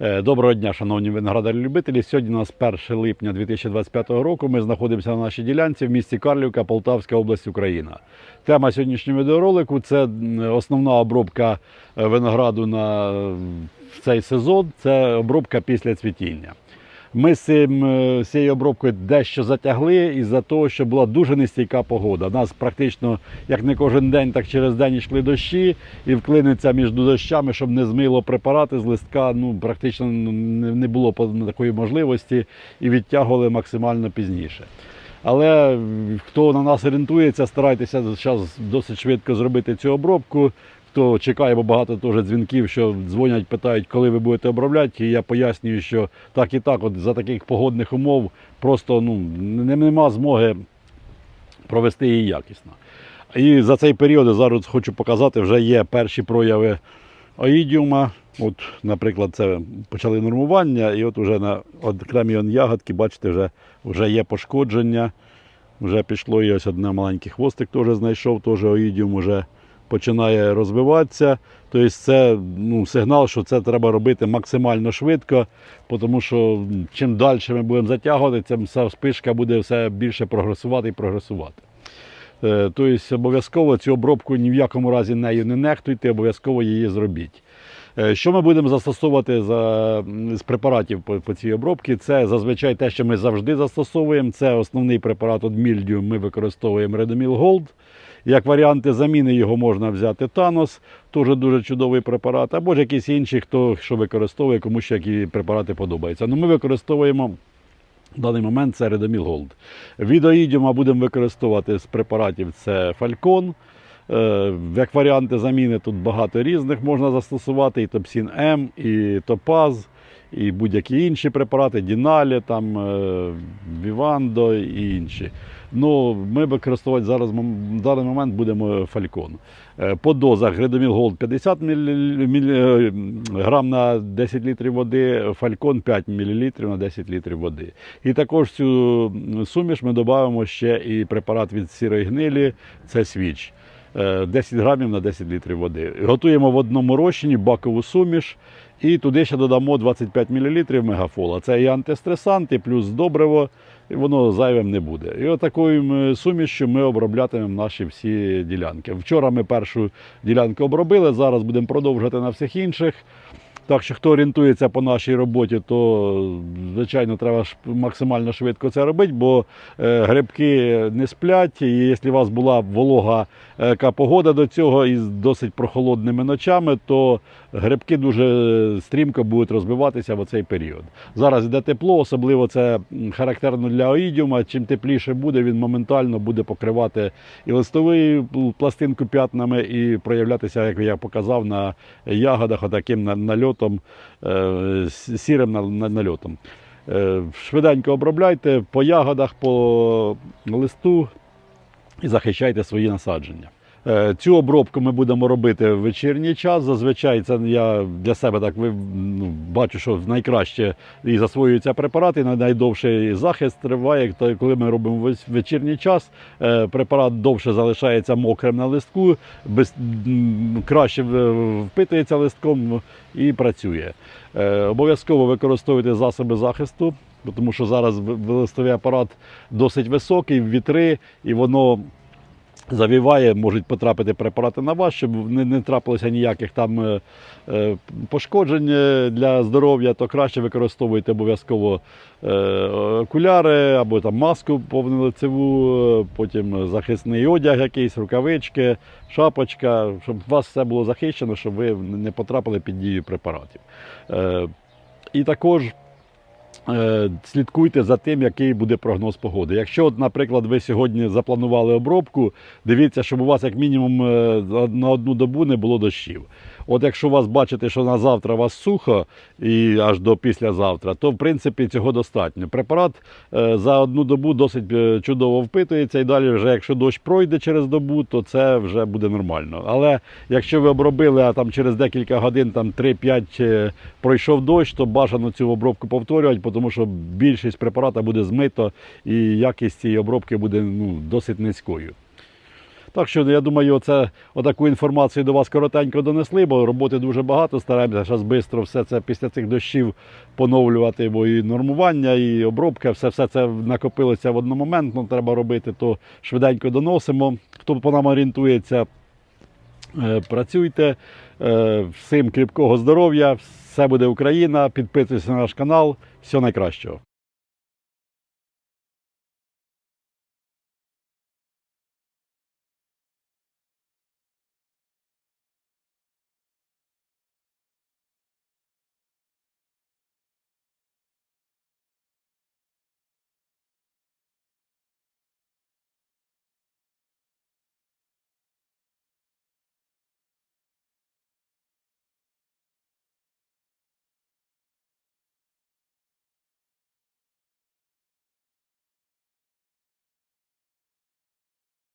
Е, Доброго дня, шановні виноградарі-любителі. Сьогодні у нас 1 липня 2025 року. Ми знаходимося на нашій ділянці в місті Карлівка, Полтавська область, Україна. Тема сьогоднішнього відеоролику це основна обробка е, винограду на цей сезон. Це обробка після цвітіння. Ми з, цим, е, з цією обробкою дещо затягли із-за того, що була дуже нестійка погода. У нас практично як не кожен день, так через день йшли дощі, і вклиниться між дощами, щоб не змило препарати з листка. Ну практично ну, не не було такої можливості і відтягували максимально пізніше. Але хто на нас орієнтується, старайтеся зараз досить швидко зробити цю обробку. Хто чекає, бо багато теж дзвінків, що дзвонять, питають, коли ви будете обробляти. І я пояснюю, що так і так, от за таких погодних умов просто ну, нема змоги провести її якісно. І за цей період я зараз хочу показати, вже є перші прояви оїдіума. От, наприклад, це почали нормування, і от вже на окремі ягодки, бачите, вже, вже є пошкодження. Вже пішло і ось одне маленький хвостик теж знайшов, теж оїдіум вже починає розвиватися. Тобто це ну, сигнал, що це треба робити максимально швидко, тому що чим далі ми будемо затягувати, тим ця спишка буде все більше прогресувати і прогресувати. Е, Тобто обов'язково цю обробку ні в якому разі нею не нехтуйте, обов'язково її зробіть. Е, Що ми будемо застосовувати за, з препаратів по, по цій обробці? Це зазвичай те, що ми завжди застосовуємо. Це основний препарат від мільдію. Ми використовуємо Redomil Gold. Як варіанти заміни його можна взяти Танос, теж дуже чудовий препарат, або ж якийсь інший, хто що використовує, кому ще які препарати подобаються. Ну, ми використовуємо в даний момент це Redomil Gold. Від оїдіума будемо використовувати з препаратів це Falcon. Е, Як варіанти заміни тут багато різних можна застосувати, і Топсін М, і Топаз, і будь-які інші препарати, Діналі, там, е, Вівандо і інші. Ну, ми використовувати зараз в момент будемо Фалькон. Е, По дозах Гредоміл Голд 50 мл, грам на 10 літрів води, Фалькон 5 мл на 10 літрів води. І також цю суміш ми додаємо ще і препарат від сірої гнилі, це свіч. Е, 10 грамів на 10 літрів води. Готуємо в одному розчині бакову суміш. І туди ще додамо 25 мл мегафола. Це і антистресант, і плюс добриво, і воно зайвим не буде. І отакою ми сумішю ми оброблятимемо наші всі ділянки. Вчора ми першу ділянку обробили, зараз будемо продовжувати на всіх інших. Так що хто орієнтується по нашій роботі, то звичайно треба максимально швидко це робити, бо е, грибки не сплять. І якщо у вас була волога е, яка погода до цього із досить прохолодними ночами, то грибки дуже стрімко будуть розбиватися в цей період. Зараз йде тепло, особливо це характерно для оїдіума. Чим тепліше буде, він моментально буде покривати і листову пластинку п'ятнами, і проявлятися, як я показав, на ягодах отаким на- нальотом, е, сірим на- на- нальотом. Е, Швиденько обробляйте по ягодах, по листу і захищайте свої насадження. Е, Цю обробку ми будемо робити в вечірній час. Зазвичай це я для себе так ну, бачу, що найкраще і засвоюються препарати, і найдовший захист триває. Коли ми робимо в вечірній час, е, препарат довше залишається мокрим на листку, без, краще впитується листком і працює. Е, Обов'язково використовуйте засоби захисту, тому що зараз листовий апарат досить високий, вітри, і воно завіває, можуть потрапити препарати на вас, щоб не, не трапилося ніяких там е, е, пошкоджень е, для здоров'я, то краще використовуйте обов'язково окуляри або там маску повнолицеву, потім захисний одяг якийсь, рукавички, шапочка, щоб у вас все було захищено, щоб ви не потрапили під дію препаратів. І також Слідкуйте за тим, який буде прогноз погоди. Якщо, наприклад, ви сьогодні запланували обробку, дивіться, щоб у вас як мінімум е, на одну добу не було дощів. От якщо вас бачите, що на завтра вас сухо і аж до післязавтра, то в принципі цього достатньо. Препарат е, за одну добу досить е, чудово впитується, і далі, вже якщо дощ пройде через добу, то це вже буде нормально. Але якщо ви обробили, а там через декілька годин, там 3-5 е, пройшов дощ, то бажано цю обробку повторювати, тому що більшість препарата буде змито і якість цієї обробки буде ну, досить низькою. Так що я думаю, це отаку інформацію до вас коротенько донесли, бо роботи дуже багато. Стараємося зараз швидко все це після цих дощів поновлювати, бо і нормування, і обробка, все, все це накопилося в одномоментно, треба робити, то швиденько доносимо. Хто по нам орієнтується, Е, Працюйте, Е, всім кріпкого здоров'я, все буде Україна. Підписуйтесь на наш канал. Всього найкращого.